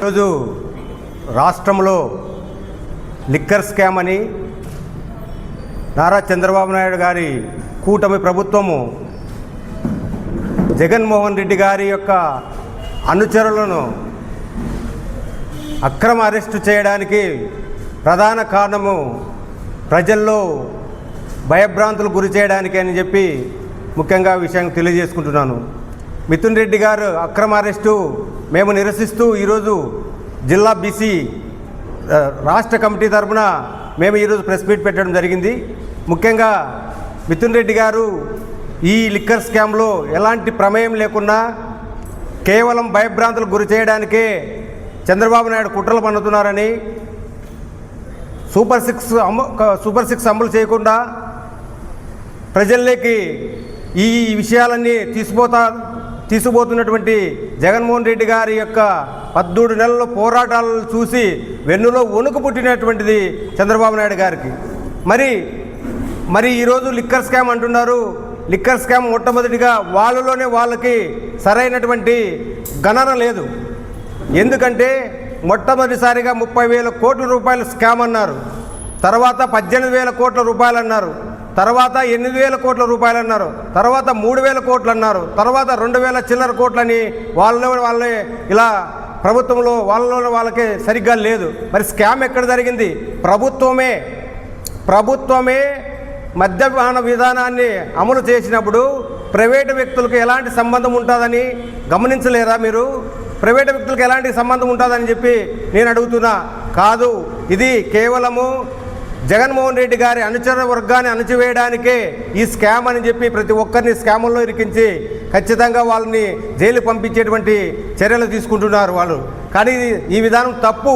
ఈరోజు రాష్ట్రంలో liquor scam అని నారా చంద్రబాబు నాయుడు గారి కూటమి ప్రభుత్వము జగన్మోహన్ రెడ్డి గారి యొక్క అనుచరులను అక్రమ అరెస్టు చేయడానికి ప్రధాన కారణము ప్రజల్లో భయభ్రాంతులు గురి చేయడానికి అని చెప్పి ముఖ్యంగా విషయం విషయాన్ని తెలియజేసుకుంటున్నాను. మిథున్ రెడ్డి గారు అక్రమ అరెస్టు మేము నిరసిస్తూ ఈరోజు జిల్లా బీసీ రాష్ట్ర కమిటీ తరఫున మేము ఈరోజు ప్రెస్ మీట్ పెట్టడం జరిగింది. ముఖ్యంగా మిథున్ రెడ్డి గారు ఈ లిక్కర్ స్కామ్లో ఎలాంటి ప్రమేయం లేకున్నా కేవలం భయభ్రాంతులకు గురి చేయడానికే చంద్రబాబు నాయుడు కుట్రలు పన్నుతున్నారని సూపర్ సిక్స్ సూపర్ సిక్స్ అమలు చేయకుండా ప్రజల్లోకి ఈ విషయాలన్నీ తీసుకుపోతా తీసుకుపోతున్నటువంటి జగన్మోహన్ రెడ్డి గారి యొక్క పద్దూడు నెలల పోరాటాలను చూసి వెన్నులో వణుకు పుట్టినటువంటిది చంద్రబాబు నాయుడు గారికి. మరి మరి ఈరోజు లిక్కర్ స్కామ్ అంటున్నారు. లిక్కర్ స్కామ్ మొట్టమొదటిగా వాళ్ళలోనే వాళ్ళకి సరైనటువంటి గణన లేదు. ఎందుకంటే మొట్టమొదటిసారిగా ముప్పై వేల కోట్ల రూపాయల స్కామ్ అన్నారు. తర్వాత పద్దెనిమిది వేల కోట్ల రూపాయలు అన్నారు. తర్వాత ఎనిమిది వేల కోట్ల రూపాయలు అన్నారు తర్వాత మూడు వేల కోట్లు అన్నారు తర్వాత రెండు వేల చిల్లర కోట్లని వాళ్ళలో వాళ్ళే ఇలా ప్రభుత్వంలో వాళ్ళలో వాళ్ళకి సరిగ్గా లేదు. మరి స్కామ్ ఎక్కడ జరిగింది? ప్రభుత్వమే. ప్రభుత్వమే మద్యపాన విధానాన్ని అమలు చేసినప్పుడు ప్రైవేటు వ్యక్తులకు ఎలాంటి సంబంధం ఉంటుందని గమనించలేరా మీరు? ప్రైవేటు వ్యక్తులకు ఎలాంటి సంబంధం ఉంటుందని చెప్పి నేను అడుగుతున్నా. కాదు ఇది కేవలము జగన్మోహన్ రెడ్డి గారి అనుచర వర్గాన్ని అణచివేయడానికే ఈ స్కామ్ అని చెప్పి ప్రతి ఒక్కరిని స్కాముల్లో ఇరికించి ఖచ్చితంగా వాళ్ళని జైలు పంపించేటువంటి చర్యలు తీసుకుంటున్నారు వాళ్ళు. కానీ ఈ విధానం తప్పు.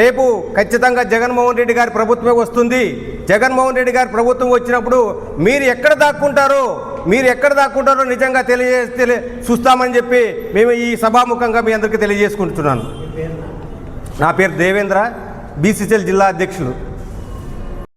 రేపు ఖచ్చితంగా జగన్మోహన్ రెడ్డి గారి ప్రభుత్వమే వస్తుంది. జగన్మోహన్ రెడ్డి గారి ప్రభుత్వం వచ్చినప్పుడు మీరు ఎక్కడ దాక్కుంటారో మీరు ఎక్కడ దాక్కుంటారో నిజంగా తెలియజే తెలియ చూస్తామని చెప్పి మేము ఈ సభాముఖంగా మీ అందరికీ తెలియజేసుకుంటున్నాను. నా పేరు దేవేంద్ర బీసీసీఎల్ జిల్లా అధ్యక్షులు.